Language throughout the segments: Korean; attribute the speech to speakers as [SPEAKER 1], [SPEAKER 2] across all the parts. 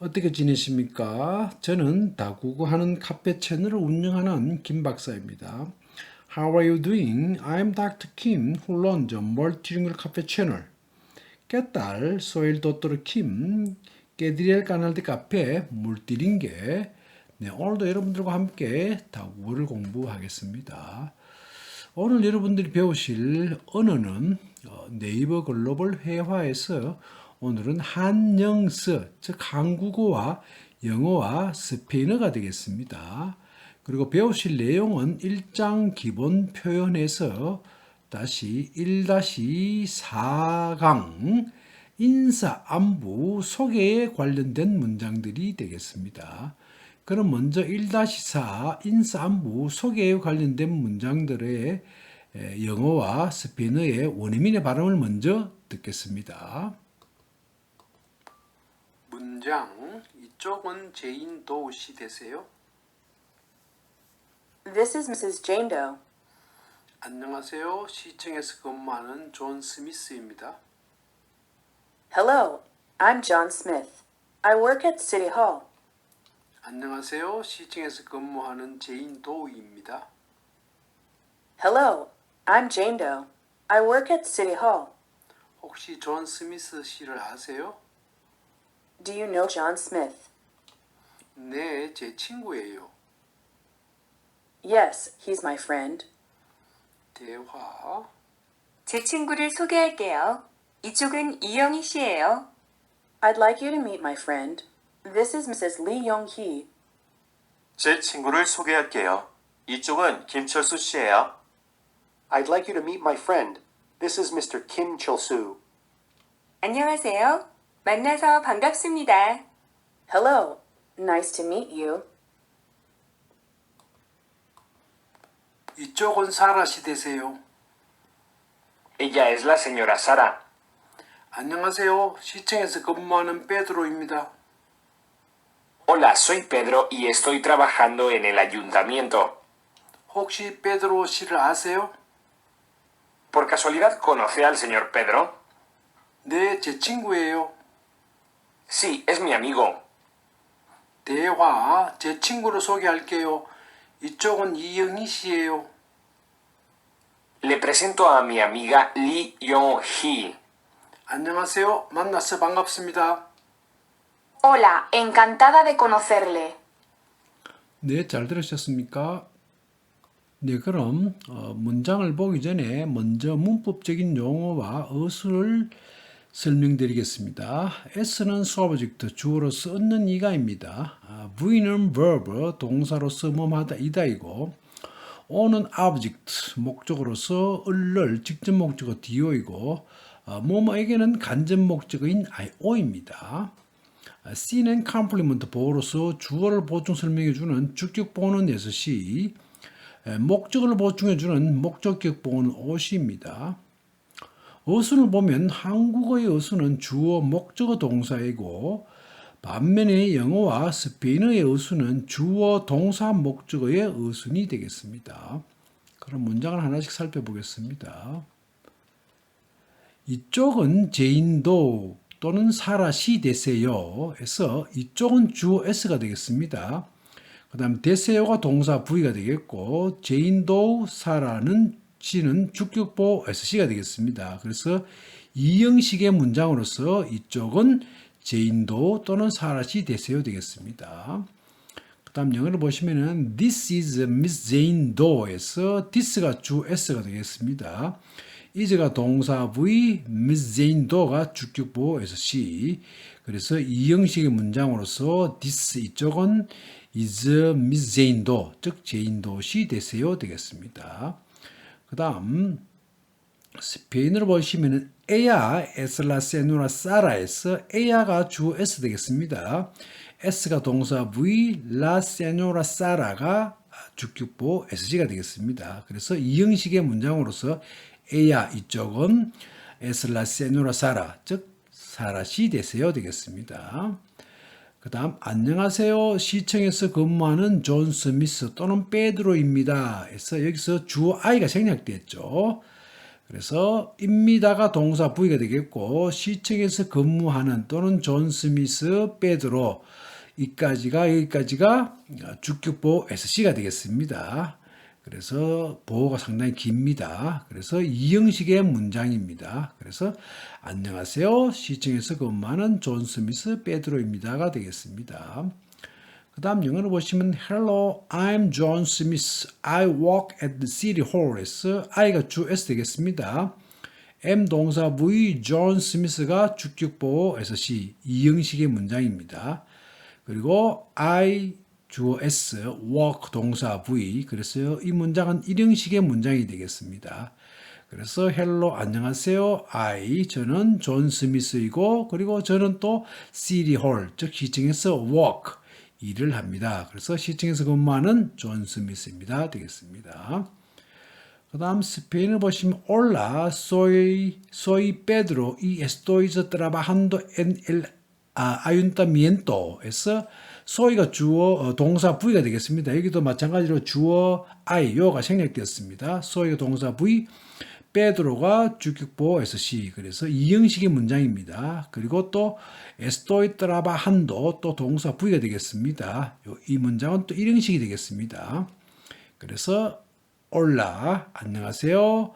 [SPEAKER 1] 어떻게 지내십니까? 저는 다국어하는 카페 채널을 운영하는 김 박사입니다. How are you doing? I'm Dr. Kim, who runs a multilingual cafe channel. Kim, que dirige el canal de café multilingue. 네, 오늘도 여러분들과 함께 다국어를 공부하겠습니다. 오늘 여러분들이 배우실 언어는 어, 네이버 글로벌 회화에서 오늘은 한영서, 즉 한국어와 영어와 스페인어가 되겠습니다. 그리고 배우실 내용은 1장 기본 표현에서 다시 1-4강 인사, 안부, 소개에 관련된 문장들이 되겠습니다. 그럼 먼저 1-4 인사, 안부, 소개에 관련된 문장들의 에, 영어와 스페인어의 원어민의 발음을 먼저 듣겠습니다. 문장 이쪽은 제인 도우 씨 되세요?
[SPEAKER 2] This is Mrs. Jane Doe.
[SPEAKER 1] 안녕하세요. 시청에서 근무하는 존 스미스입니다.
[SPEAKER 2] Hello, I'm John Smith. I work at City Hall.
[SPEAKER 1] 안녕하세요. 시청에서 근무하는 제인 도우입니다.
[SPEAKER 2] Hello, I'm Jane Doe. I work at City Hall.
[SPEAKER 1] 혹시 존 스미스 씨를 아세요?
[SPEAKER 2] Do you know John Smith?
[SPEAKER 1] 네, 제 친구예요.
[SPEAKER 2] Yes, he's my friend.
[SPEAKER 1] 대화
[SPEAKER 3] 제 친구를 소개할게요. 이쪽은 이영희 씨예요.
[SPEAKER 2] I'd like you to meet my friend. This is Mrs. Lee Young Hee.
[SPEAKER 4] 제 친구를 소개할게요. 이쪽은 김철수 씨예요.
[SPEAKER 5] I'd like you to meet my friend. This is Mr. Kim Chul-soo.
[SPEAKER 3] 안녕하세요. 만나서 반갑습니다.
[SPEAKER 2] Hello, nice to meet you.
[SPEAKER 1] 이쪽은 사라 씨 되세요.
[SPEAKER 4] Ella es la señora Sara.
[SPEAKER 1] 안녕하세요. 시청에서 근무하는 베드로입니다.
[SPEAKER 4] Hola, soy Pedro y estoy trabajando en el ayuntamiento.
[SPEAKER 1] 혹시 베드로 씨를 아세요?
[SPEAKER 4] ¿Por casualidad conoce al señor Pedro?
[SPEAKER 1] 네, 제 친구예요.
[SPEAKER 4] Sí, es mi amigo.
[SPEAKER 1] 대화 제 친구를 소개할게요. 이쪽은 이영희 씨예요.
[SPEAKER 4] Le presento a mi amiga Lee Yong-hee.
[SPEAKER 1] 안녕하세요. 만나서 반갑습니다.
[SPEAKER 6] Hola, encantada de conocerle.
[SPEAKER 1] 네, 잘 들으셨습니까? 네, 그럼 어, 문장을 보기 전에 먼저 문법적인 용어와 어수를 설명드리겠습니다. S는 subject, 주어로서 얻는 이가입니다. 아, V는 verb, 동사로서 뭐하다 이다이고 O는 object, 목적으로서 을를 직접 목적어 do이고 어, 뭐뭐에게는 간접 목적어인 io입니다. C는 컴플리먼트 보호로서 주어를 보충 설명해 주는 주격 보호는 예서시, 목적어를 보충해 주는 목적격 보호는 오시입니다. 어순을 보면 한국어의 어순은 주어 목적어 동사이고 반면에 영어와 스페인어의 어순은 주어 동사 목적어의 어순이 되겠습니다. 그럼 문장을 하나씩 살펴보겠습니다. 이쪽은 제인도 또는 사라시 되세요. 해서 이쪽은 주어 S가 되겠습니다. 그 다음 되세요가 동사 V가 되겠고 제인도 사라는 C는 주격보 SC가 되겠습니다. 그래서 이 형식의 문장으로서 이쪽은 제인도 또는 사라시 되세요 되겠습니다. 그 다음 영어를 보시면은 This is Miss Jane Doe에서 this가 주 S가 되겠습니다. is가 동사 V, Miss Jane Doe가 주격보 SC. 그래서 이 형식의 문장으로서 this 이쪽은 is Miss Jane Doe, 즉 제인 도시 되세요 되겠습니다. 그 다음 스페인어로 보시면은 에야 에슬라 세누라 사라에서 에야가 주 S 되겠습니다. S가 동사 V, 라 세누라 사라가 주격보 SG가 되겠습니다. 그래서 이 형식의 문장으로서 에야 이쪽은 에슬라 세누라 사라 즉 사라시 되세요 되겠습니다. 그 다음 안녕하세요. 시청에서 근무하는 존 스미스 또는 베드로입니다. 해서 여기서 주어 I가 생략됐죠. 그래서 입니다가 동사 부위가 되겠고 시청에서 근무하는 또는 존 스미스 빼드로 이까지가 여기까지가 주격보호 SC가 되겠습니다. 그래서 보호가 상당히 깁니다. 그래서 이 형식의 문장입니다. 그래서 안녕하세요. 시청에서 근무하는 존 스미스 빼드로입니다가 되겠습니다. 그 다음 영어로 보시면 Hello, I'm John Smith. I work at the City Hall에서 I가 주 S 되겠습니다. M 동사 V John Smith가 주격보호 SC 이 형식의 문장입니다. 그리고 I 주어 S work 동사 V 그래서 이 문장은 일형식의 문장이 되겠습니다. 그래서 헬로 안녕하세요. I 저는 존 스미스이고 그리고 저는 또 시티 홀즉 시청에서 work 일을 합니다. 그래서 시청에서 근무하는 존 스미스입니다. 되겠습니다. 그 다음 스페인을 보시면 soy, soy Pedro y estoy trabajando en el 아, ayuntamiento에서 soy가 주어 어, 동사 V가 되겠습니다. 여기도 마찬가지로 주어 I, 요가 생략되었습니다. soy가 동사 V, 페드로가 주격보 SC 그래서 이 형식의 문장입니다. 그리고 또 estoy trabajando 또 동사 V가 되겠습니다. 요- 이 문장은 또 1형식이 되겠습니다. 그래서 올라 안녕하세요.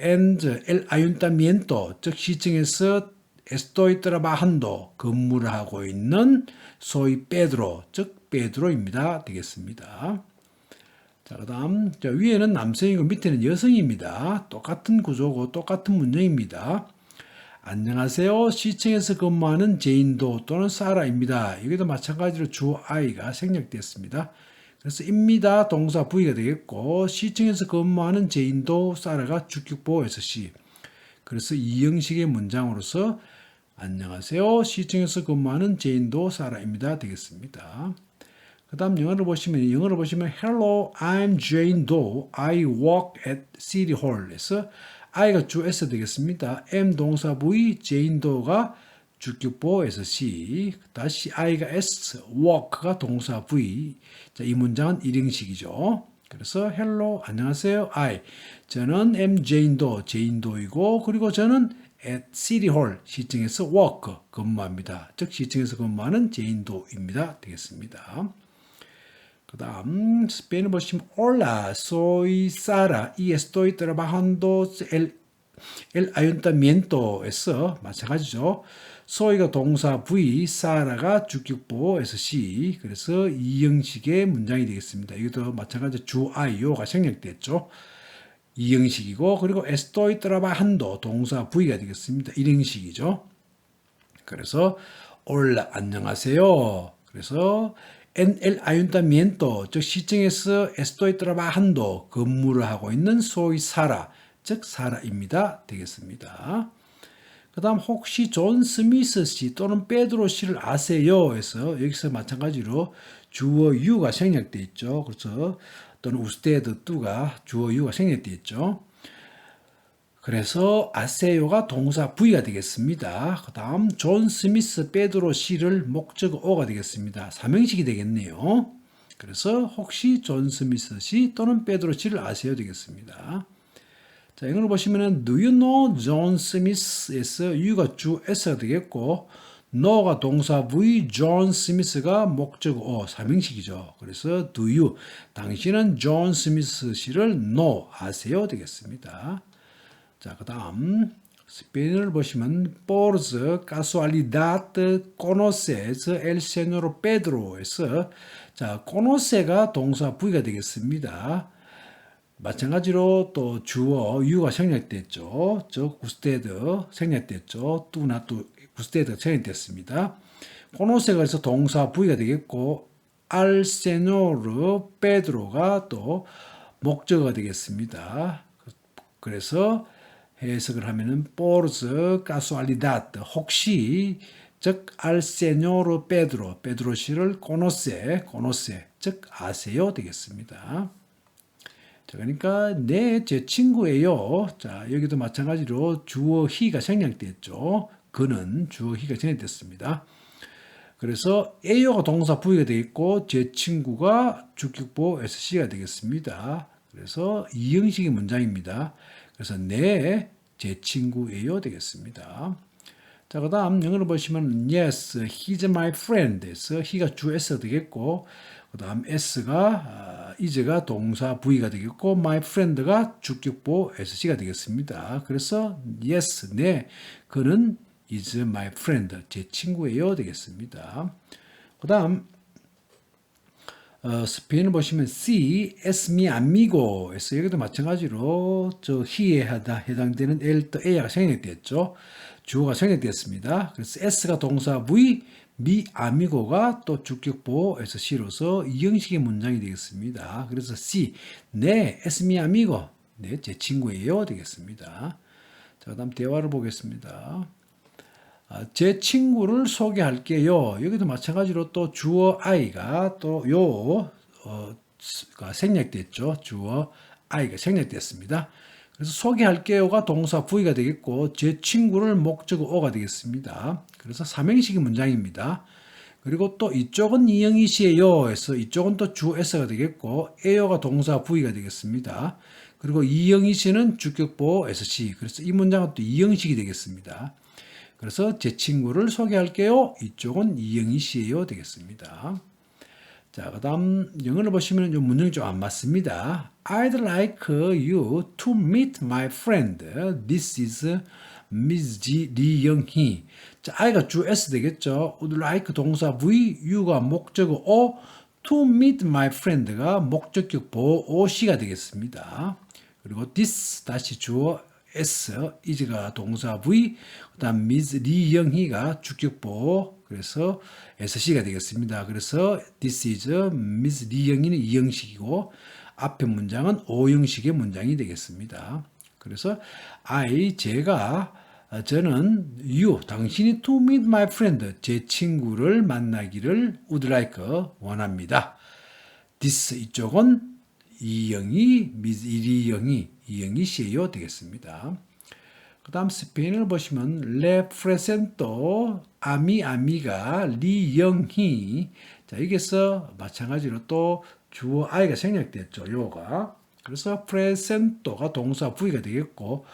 [SPEAKER 1] and el ayuntamiento 즉 시청에서 estoy trabajando 근무를 하고 있는 soy Pedro 즉 베드로입니다. 되겠습니다. 자, 그 다음 자, 위에는 남성이고 밑에는 여성입니다. 똑같은 구조고 똑같은 문장입니다. 안녕하세요. 시청에서 근무하는 제인도 또는 사라입니다. 여기도 마찬가지로 주어 I가 생략됐습니다. 그래서 입니다 동사 V가 되겠고 시청에서 근무하는 제인도 사라가 주격보에서 C. 그래서 이 형식의 문장으로서 안녕하세요. 시청에서 근무하는 제인도 사라입니다. 되겠습니다. 그 다음 영어를 보시면, 영어를 보시면, Hello, I'm Jane Doe. I work at City Hall에서 I가 주 S 되겠습니다. M 동사 V, Jane Doe가 주격보에서 C. 다시 I가 S, work가 동사 V. 자, 이 문장은 일형식이죠. 그래서 hello, 안녕하세요. I. 저는 M Jane Doe이고, 그리고 저는 at City Hall, 시청에서 work, 근무합니다. 즉, 시청에서 근무하는 Doe입니다. 되겠습니다. 그 다음 스페인을 보시면 Hola, soy Sara y estoy trabajando el, el ayuntamiento에서 마찬가지죠. soy가 동사 V, Sara가 주격보 SC 그래서 이 형식의 문장이 되겠습니다. 여기도 마찬가지 주 I, 요가 생략됐죠. 이 형식이고 그리고 estoy trabajando 동사 V가 되겠습니다. 1형식이죠. 그래서 올라 안녕하세요. 그래서 en el ayuntamiento 즉 시청에서 estoy trabajando 근무를 하고 있는 soy 사라 즉 사라입니다. 되겠습니다. 그다음 혹시 존 스미스 씨 또는 페드로 씨를 아세요? 해서 여기서 마찬가지로 주어 유가 생략돼 있죠. 그래서 또는 우스테드 뚜가 주어 유가 생략돼 있죠. 그래서 아세요가 동사 V가 되겠습니다. 그 다음 존 스미스 페드로 씨를 목적 O가 되겠습니다. 삼형식이 되겠네요. 그래서 혹시 존 스미스 씨 또는 페드로 씨를 아세요 되겠습니다. 자, 이걸 보시면은 Do you know John Smith에서 U가 주 S가 되겠고 know가 동사 V, John Smith가 목적 O, 삼형식이죠. 그래서 Do you, 당신은 존 스미스 씨를 know, 아세요 되겠습니다. 자, 그 다음 스페인어를 보시면 por casualidad conoces el señor Pedro에서 자, conoce가 동사 V가 되겠습니다. 마찬가지로 또 주어 유가 생략됐죠. 즉 구스테드 생략됐죠. 뚜나 뚜 구스테드 생략됐습니다. 코노세가 그래서 동사 V가 되겠고 알 세노르 페드로가 또 목적어가 되겠습니다. 그래서 해석을 하면은 포르스 까수알리다트 혹시 즉 알세뇨르 페드로 페드로 씨를 코노세 코노세 즉 아세요 되겠습니다. 자, 그러니까 네, 제 친구예요. 자, 여기도 마찬가지로 주어 히가 생략됐죠. 그는 주어 히가 생략됐습니다. 그래서 A가 동사 되어 있고 제 친구가 주격보 SC가 되겠습니다. 그래서 이 형식의 문장입니다. 그래서 네, 제 친구예요 되겠습니다. 자, 그 다음 영어로 보시면 yes, he's my friend에서 he가 주 S가 되겠고 그 다음 S가 is가 동사 V가 되겠고 my friend가 주격보 SC가 되겠습니다. 그래서 yes, 네, 그는 is my friend, 제 친구예요 되겠습니다. 그 다음 어, 스페인을 보시면 C, es mi amigo에서 여기도 마찬가지로 저 he에 해당되는 el 또 a가 생략됐죠. 주어가 생략됐습니다. 그래서 s가 동사 v, mi amigo가 또 주격보에서 C로서 이 형식의 문장이 되겠습니다. 그래서 C, 네, es mi amigo, 네, 제 친구예요 되겠습니다. 자, 그 다음 대화를 보겠습니다. 아, 제 친구를 소개할게요. 여기도 마찬가지로 또 주어 I가 또요 어, 가 생략됐죠. 주어 I가 생략됐습니다. 그래서 소개할게요가 동사 V가 되겠고 제 친구를 목적어 O가 되겠습니다. 그래서 삼행식의 문장입니다. 그리고 또 이쪽은 이영희 씨예요. 해서 이쪽은 또 주 S가 되겠고 에요가 동사 V가 되겠습니다. 그리고 이영희 씨는 주격보 SC. 그래서 이 문장은 또 이형식이 되겠습니다. 그래서 제 친구를 소개할게요. 이쪽은 이영희 씨예요. 되겠습니다. 자, 그 다음 영어를 보시면 이 문장이 좀 안 맞습니다. I'd like you to meet my friend. This is Miss G 리영희. 자, I가 주 S 되겠죠. would like 동사 V, you가 목적어 O, to meet my friend가 목적격 보호 OC가 되겠습니다. 그리고 this 다시 주어 S, is가 동사 V, 그다음 Ms. 리영희가 주격보 그래서 SC가 되겠습니다. 그래서 this is Ms. 리영희는 이형식이고 앞에 문장은 오형식의 문장이 되겠습니다. 그래서 I 제가 저는 you 당신이 to meet my friend 제 친구를 만나기를 would like 원합니다. this 이쪽은 이영희, 미즈 이리영희, 이영희 씨예요 되겠습니다. 그 다음 스페인을 보시면 레 프레센토 아미 아미가 리영희 자 여기서 마찬가지로 또 주어 아이가 생략됐죠 요가 그래서 프레센토가 동사 V가 되겠고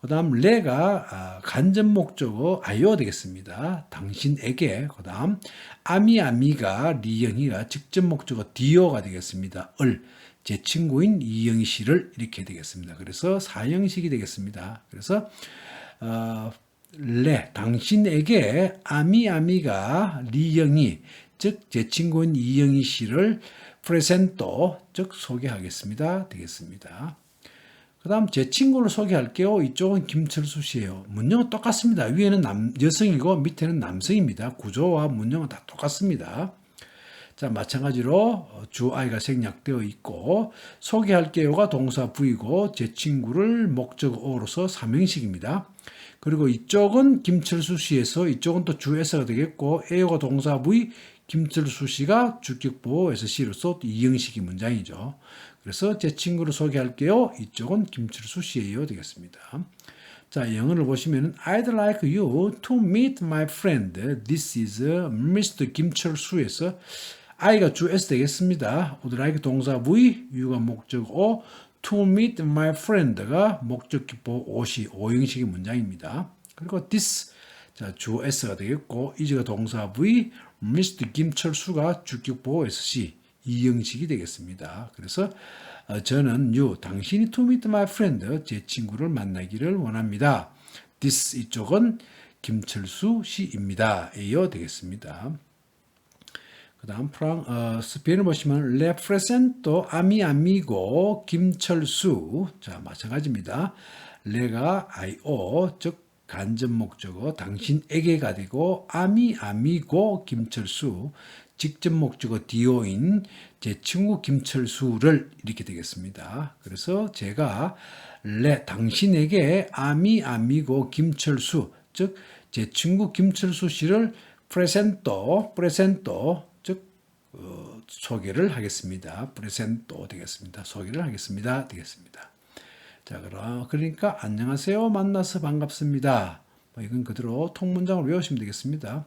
[SPEAKER 1] 그 다음 레가 아, 간접 목적어 아요 되겠습니다. 당신에게 그 다음 아미 아미가 리영희가 직접 목적어 디오가 되겠습니다. 을 제 친구인 이영희 씨를 이렇게 되겠습니다. 그래서 사형식이 되겠습니다. 그래서 어, 레 당신에게 아미 아미가 리영희 즉 제 친구인 이영희 씨를 프레센토 즉 소개하겠습니다. 되겠습니다. 그 다음 제 친구를 소개할게요. 이쪽은 김철수 씨예요. 문형은 똑같습니다. 위에는 남, 여성이고 밑에는 남성입니다. 구조와 문형은 다 똑같습니다. 자, 마찬가지로 주 I가 생략되어 있고 소개할게요가 동사 V고 제 친구를 목적 O로서 삼형식입니다. 그리고 이쪽은 김철수 씨에서 이쪽은 또주 S가 되겠고 A가 동사 V, 김철수 씨가 주격보 SC로서 이형식이 문장이죠. 그래서 제 친구를 소개할게요. 이쪽은 김철수 씨예요. 되겠습니다. 자, 영어를 보시면 I'd like you to meet my friend. This is Mr. 김철수에서 I가 주 S 되겠습니다. would like 동사 V, you가 목적 O, to meet my friend가 목적 기포 OC, 오형식의 문장입니다. 그리고 this 자, 주 S가 되겠고 is가 동사 V, Mr. 김철수가 주격보 SC 이 형식이 되겠습니다. 그래서 어, 저는 you 당신이 to meet my friend 제 친구를 만나기를 원합니다. this 이쪽은 김철수 씨입니다. 에요 되겠습니다. 그 다음 프랑, 어, 스페인을 보시면 레프레센토 아미 아미고 김철수 자 마찬가지입니다. 레가 아이오 즉 간접 목적어 당신에게가 되고 아미 아미고 김철수 직접 목적어 디오인 제 친구 김철수를 이렇게 되겠습니다. 그래서 제가 레 당신에게 아미 아미고 김철수 즉 제 친구 김철수 씨를 프레센토 프레센토 즉 어, 소개를 하겠습니다. 프레센토 되겠습니다. 소개를 하겠습니다. 되겠습니다. 자, 그러니까 안녕하세요. 만나서 반갑습니다. 뭐 이건 그대로 통문장을 외우시면 되겠습니다.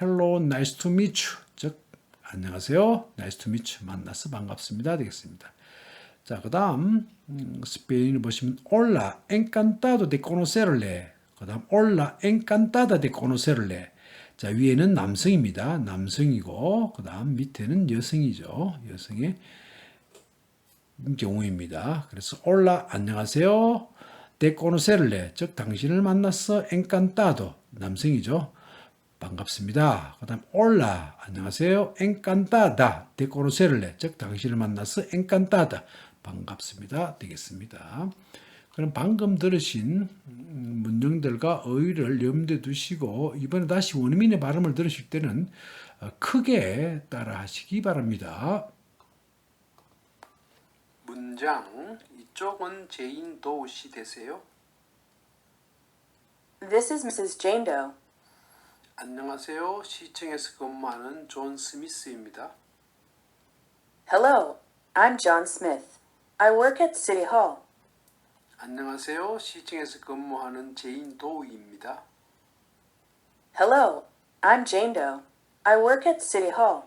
[SPEAKER 1] Hello, nice to meet you. 즉 안녕하세요. Nice to meet you. 만나서 반갑습니다. 되겠습니다. 자, 그 다음, 음, 스페인어 보시면, 올라, encantado de conocerle. 그 다음, 올라, encantada de conocerle. 자, 위에는 남성입니다. 남성이고, 그 다음 밑에는 여성이죠. 여성의 경우입니다. 그래서, 올라, 안녕하세요. conocerle. 즉, 당신을 만났어. encantado. 남성이죠. 반갑습니다. 그 다음, 올라, 안녕하세요. de conocerle. 즉, 당신을 만나서 encantada. 반갑습니다. 되겠습니다. 그럼 방금 들으신 음, 문장들과 어휘를 염두에 두시고, 이번에 다시 원어민의 발음을 들으실 때는 어, 크게 따라 하시기 바랍니다. 문장, 이쪽은 제인 도우 씨 되세요?
[SPEAKER 2] This is Mrs. Jane Doe.
[SPEAKER 1] 안녕하세요. 시청에서 근무하는 존 스미스입니다.
[SPEAKER 2] Hello, I'm John Smith. I work at City Hall.
[SPEAKER 1] 안녕하세요. 시청에서 근무하는 제인 도우입니다.
[SPEAKER 2] Hello, I'm Jane Doe. I work at City Hall.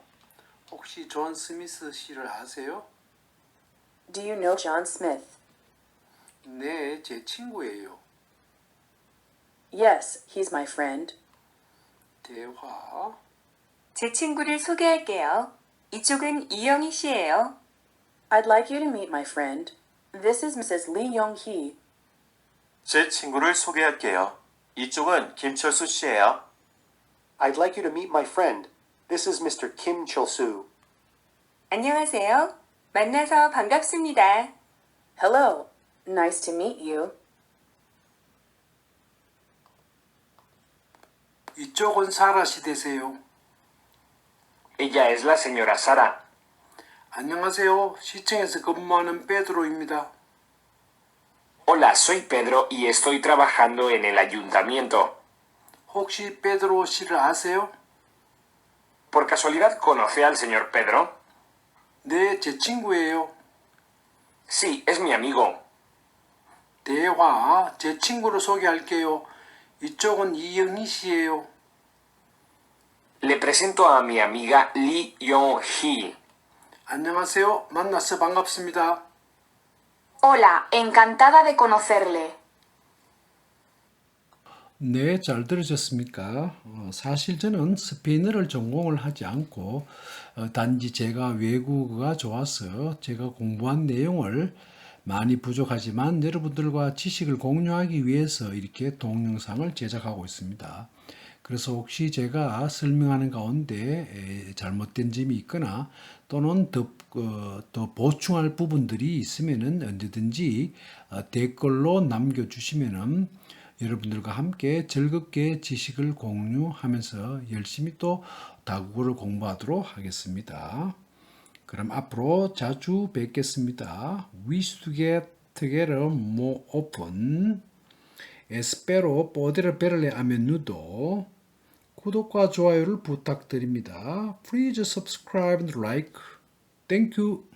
[SPEAKER 1] 혹시 존 스미스 씨를 아세요?
[SPEAKER 2] Do you know John Smith?
[SPEAKER 1] 네, 제 친구예요.
[SPEAKER 2] Yes, he's my friend.
[SPEAKER 1] 대화.
[SPEAKER 3] 제 친구를 소개할게요. 이쪽은 이영희 씨예요.
[SPEAKER 2] I'd like you to meet my friend. This is Mrs. Lee Young Hee.
[SPEAKER 7] 제 친구를 소개할게요. 이쪽은 김철수 씨예요.
[SPEAKER 5] I'd like you to meet my friend. This is Mr. Kim Chil-soo.
[SPEAKER 3] 안녕하세요. 만나서 반갑습니다.
[SPEAKER 2] Hello, nice to meet you.
[SPEAKER 1] 이쪽은 사라 씨 되세요.
[SPEAKER 4] Ella es la señora Sara.
[SPEAKER 1] 안녕하세요. 시청에서 근무하는 베드로입니다.
[SPEAKER 4] Hola, soy Pedro y estoy trabajando en el ayuntamiento.
[SPEAKER 1] 혹시 베드로 씨를 아세요?
[SPEAKER 4] ¿Por casualidad conoce al señor Pedro?
[SPEAKER 1] 네, 제 친구예요.
[SPEAKER 4] Sí, es mi amigo.
[SPEAKER 1] 대화. 제 친구를 소개할게요. 이쪽은 이영희 씨예요.
[SPEAKER 4] Le presento a mi amiga Lee Yong-hee.
[SPEAKER 1] 안녕하세요. 만나서 반갑습니다.
[SPEAKER 6] Hola, encantada de conocerle.
[SPEAKER 1] 네, 잘 들으셨습니까? 어, 사실 저는 스페인어를 전공을 하지 않고 어, 단지 제가 외국어가 좋아서 제가 공부한 내용을 많이 부족하지만 여러분들과 지식을 공유하기 위해서 이렇게 동영상을 제작하고 있습니다. 그래서 혹시 제가 설명하는 가운데 에, 잘못된 점이 있거나 또는 더, 어, 더 보충할 부분들이 있으면은 언제든지 어, 댓글로 남겨주시면은 여러분들과 함께 즐겁게 지식을 공유하면서 열심히 또 다국어를 공부하도록 하겠습니다. 그럼 앞으로 자주 뵙겠습니다. Wish to get together more often. Espero poder verle a menudo. 구독과 좋아요를 부탁드립니다. Please subscribe and like. Thank you.